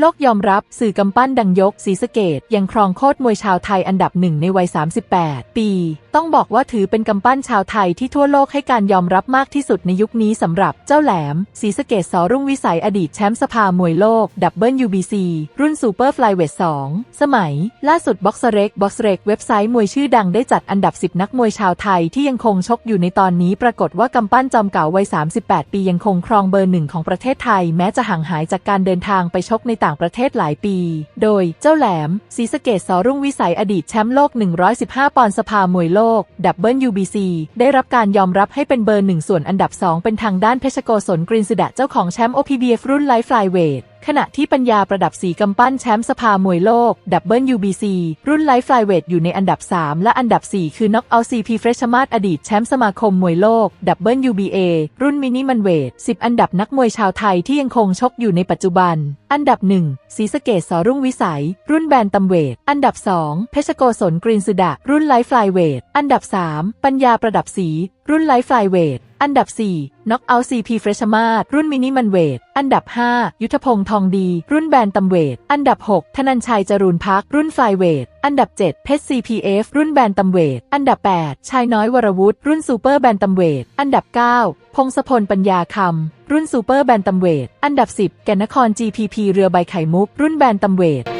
โลกยอมรับสื่อกำปั้นดังยกศรีสะเกดยังครองโคตรมวยชาวไทยอันดับหนึ่งในวัย 38 ปี ต้องบอกว่าถือเป็นกำปั้นชาวไทยที่ทั่วโลกให้การยอมรับมากที่สุดในยุคนี้สำหรับเจ้าแหลมศรีสะเกดสอรุ่งวิสัยอดีตแชมป์สภามวยโลกดับเบิล UBC รุ่นซูเปอร์ฟลายเวท2สมัย ล่าสุดบ็อกซ์เร็กบ็อกซ์เร็กเว็บไซต์มวยชื่อดังได้จัดอันดับ 10 นักมวยชาวไทยที่ยังคงชกอยู่ในตอนนี้ปรากฏว่ากำปั้นจอมเก่าวัย 38 ปียังคงครองเบอร์หนึ่งของประเทศไทย แม้จะห่างหายจากการเดินทางไปชกในต่างประเทศหลายปี โดยเจ้าแหลมศรีสะเกดสรุ่งวิสัยอดีตแชมป์โลก 115 ปอนด์สภามวยโลกดับเบิล UBC ได้รับการยอมรับให้เป็นเบอร์หนึ่งส่วนอันดับ 2 เป็นทางด้านเพชรโกศลกรินสุดะเจ้าของแชมป์ OPBF รุ่นไลฟ์ไฟเวท ขณะที่ปัญญาประดับสีกำปั้นแชมป์สภามวยโลกดับเบิล UBC รุ่นไลฟ์ไฟเวทอยู่ในอันดับ 3 และอันดับ 4 คือน็อกเอาซีพีเฟรชมาตอดีตแชมป์สมาคมมวยโลกดับเบิล UBA รุ่นมินิมันเวท 10 อันดับนักมวยชาวไทยที่ยังคงชกอยู่ในปัจจุบัน อันดับ 1ศรีสเกดสอรุ่งวิสัย รุ่นแบนตัมเวท อันดับ 2 เพชรโกศลกรีนสุดะรุ่นไลฟ์ไฟเวท อันดับ 3 ปัญญาประดับสี รุ่นไลฟ์ไฟเวท อันดับ 4 น็อกเอาซีพีเฟรชมาตรุ่นมินิมันเวท อันดับ 5 ยุทธพงษ์ทองดี รุ่นแบนตัมเวท อันดับ 6 ธนันชัยจรูนพัก รุ่นไฟเวท อันดับ 7 เพชร CPF รุ่นแบนตัมเวท อันดับ 8 ชายน้อยวรวุฒิ รุ่นซูเปอร์แบนตัมเวท อันดับ 9 พงศพลปัญญาคำรุ่นซูเปอร์แบนตัมเวท อันดับ 10 แก่นนคร GPP เรือใบไข่มุก รุ่นแบนตัมเวท